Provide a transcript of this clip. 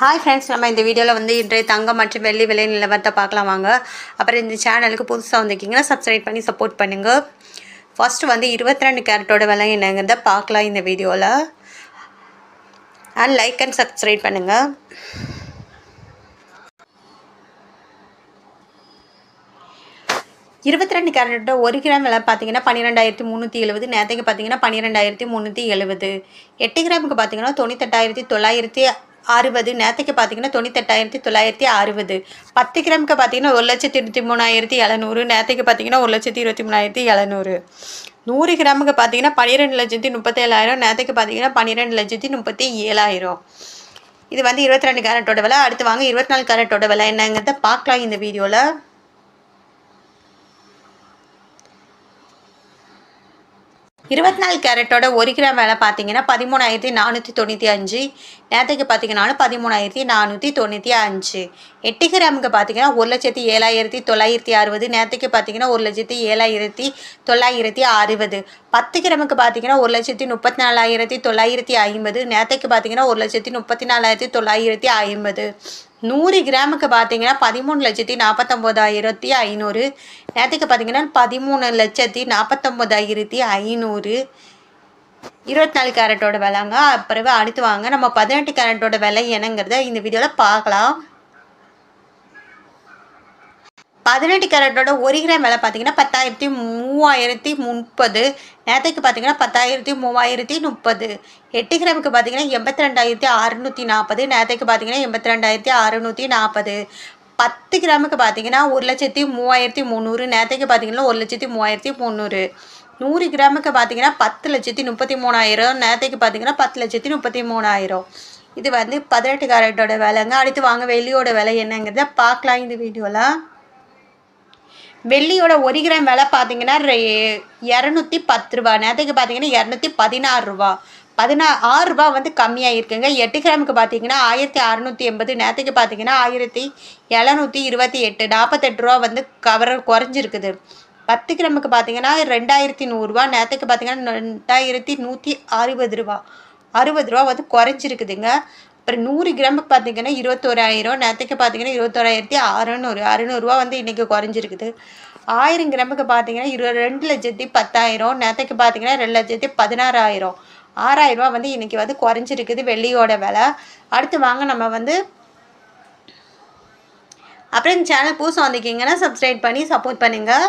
Hi friends நம்ம இந்த வீடியோவில் வந்து இன்றைய தங்கம் மற்றும் வெள்ளி விலை நிலவரத்தை பார்க்கலாம் வாங்க. அப்புறம் இந்த சேனலுக்கு புதுசாக வந்திருக்கீங்கன்னா சப்ஸ்கிரைப் பண்ணி சப்போர்ட் பண்ணுங்கள் ஃபஸ்ட்டு வந்து இருபத்தி ரெண்டு கேரட்டோட விலை என்னங்கிறத பார்க்கலாம் இந்த வீடியோவில் அண்ட் லைக் அண்ட் சப்ஸ்கிரைப் பண்ணுங்கள் இருபத்தி ரெண்டு கேரட்டோட ஒரு கிராம் விலை பார்த்தீங்கன்னா பன்னிரெண்டாயிரத்தி முந்நூற்றி எழுபது நேற்றுக்கு பார்த்தீங்கன்னா பன்னிரெண்டாயிரத்தி முந்நூற்றி எழுபது. எட்டு கிராமுக்கு பார்த்தீங்கன்னா தொண்ணூத்தெட்டாயிரத்தி தொள்ளாயிரத்தி அறுபது நேற்றுக்கு பார்த்தீங்கன்னா தொண்ணூத்தெட்டாயிரத்தி தொள்ளாயிரத்தி அறுபது. பத்து கிராமுக்கு பார்த்தீங்கன்னா ஒரு லட்சத்தி இருபத்தி மூணாயிரத்தி எழுநூறு நேற்றுக்கு பார்த்தீங்கன்னா ஒரு லட்சத்தி இருபத்தி மூணாயிரத்தி எழுநூறு. நூறு கிராமுக்கு பார்த்தீங்கன்னா பன்னிரெண்டு லட்சத்தி முப்பத்தேழாயிரம் நேற்றுக்கு பார்த்தீங்கன்னா பன்னிரெண்டு லட்சத்தி முப்பத்தி ஏழாயிரம் இது வந்து இருபத்தி ரெண்டு கேரட்டோட விலை. அடுத்து வாங்க இருபத்தி நாலு கேரட்டோட விலை என்னங்கிறத பார்க்கலாம் இந்த வீடியோவில் இருபத்தி நாலு கேரட்டோட ஒரு கிராம் விலை பார்த்தீங்கன்னா பதிமூணாயிரத்தி நானூற்றி தொண்ணூற்றி அஞ்சு. நேற்றுக்கு பார்த்தீங்கன்னா பதிமூணாயிரத்தி நானூற்றி தொண்ணூற்றி அஞ்சு. எட்டு கிராமுக்கு பார்த்தீங்கன்னா ஒரு லட்சத்தி ஏழாயிரத்தி தொள்ளாயிரத்தி அறுபது. நேற்றுக்கு பார்த்தீங்கன்னா ஒரு லட்சத்தி ஏழாயிரத்தி தொள்ளாயிரத்தி அறுபது. பத்து கிராமுக்கு பார்த்தீங்கன்னா ஒரு லட்சத்தி முப்பத்தி நாலாயிரத்தி தொள்ளாயிரத்தி ஐம்பது. நேற்றுக்கு பார்த்தீங்கன்னா ஒரு லட்சத்தி முப்பத்தி நாலாயிரத்தி தொள்ளாயிரத்தி ஐம்பது. நூறு கிராமுக்கு பார்த்தீங்கன்னா பதிமூணு லட்சத்தி நாற்பத்தொம்போதாயிரத்தி ஐநூறு. நேற்றுக்கு பார்த்தீங்கன்னா பதிமூணு லட்சத்தி நாற்பத்தொம்போதாயிரத்தி ஐநூறு. இருபத்தி நாலு கேரட்டோட விலைங்க. அப்புறவே அடுத்து வாங்க. நம்ம பதினெட்டு கேரட்டோட விலை என்னங்கிறத இந்த வீடியோவில் பார்க்கலாம். பதினெட்டு கேரட்டோட ஒரு கிராம் விலை பார்த்தீங்கன்னா பத்தாயிரத்தி மூவாயிரத்தி முப்பது. நேற்றுக்கு பார்த்தீங்கன்னா பத்தாயிரத்தி மூவாயிரத்தி முப்பது. எட்டு கிராமுக்கு பார்த்தீங்கன்னா எண்பத்தி ரெண்டாயிரத்தி அறுநூற்றி நாற்பது. நேற்றுக்கு பார்த்தீங்கன்னா எண்பத்தி ரெண்டாயிரத்தி அறுநூற்றி நாற்பது. பத்து கிராமுக்கு பார்த்தீங்கன்னா ஒரு லட்சத்தி மூவாயிரத்தி முந்நூறு. நேற்றுக்கு பார்த்தீங்கன்னா ஒரு லட்சத்தி மூவாயிரத்தி முந்நூறு. நூறு கிராமுக்கு பார்த்தீங்கன்னா பத்து லட்சத்தி முப்பத்தி மூணாயிரம். நேற்றுக்கு பார்த்தீங்கன்னா பத்து லட்சத்தி முப்பத்தி மூணாயிரம். இது வந்து பதினெட்டு கேரட்டோட விலைங்க. அடுத்து வாங்க வெள்ளியோட விலை என்னங்கிறத பார்க்கலாம் இந்த வீடியோவில் வெள்ளியோட ஒரு கிராம் விலை பார்த்தீங்கன்னா இரநூத்தி பத்து ரூபா. நேற்றுக்கு பார்த்தீங்கன்னா இரநூத்தி பதினாறு ரூபா. பதினா ஆறு ரூபா வந்து கம்மியாக இருக்குங்க எட்டு கிராமுக்கு பார்த்தீங்கன்னா ஆயிரத்தி அறநூற்றி எண்பது. நேற்றுக்கு பார்த்தீங்கன்னா ஆயிரத்தி எழுநூற்றி இருபத்தி எட்டு. நாற்பத்தெட்டு ரூபா வந்து கவர் குறைஞ்சிருக்குது. பத்து கிராமுக்கு பார்த்தீங்கன்னா ரெண்டாயிரத்தி நூறுரூவா நேற்றுக்கு பார்த்தீங்கன்னா ரெண்டாயிரத்தி நூற்றி அறுபது ரூபா. அறுபது ரூபா வந்து குறைஞ்சிருக்குதுங்க. அப்புறம் நூறு கிராமுக்கு பார்த்தீங்கன்னா இருபத்தோராயிரம் நேற்றுக்கு பார்த்தீங்கன்னா இருபத்தோராயிரத்தி அறநூறு அறநூறுவா வந்து இன்றைக்கி குறைஞ்சிருக்குது. ஆயிரம் கிராமுக்கு பார்த்தீங்கன்னா இரு ரெண்டு லட்சத்தி பத்தாயிரம் நேற்றுக்கு பார்த்தீங்கன்னா ரெண்டு லட்சத்தி பதினாறாயிரம். ஆறாயிரரூவா வந்து இன்றைக்கி வந்து குறைஞ்சிருக்குது வெள்ளியோட விலை. அடுத்து வாங்க நம்ம வந்து அப்புறம் இந்த சேனல் புதுசாக வந்திருக்கீங்கன்னா சப்ஸ்கிரைப் பண்ணி சப்போர்ட் பண்ணுங்கள்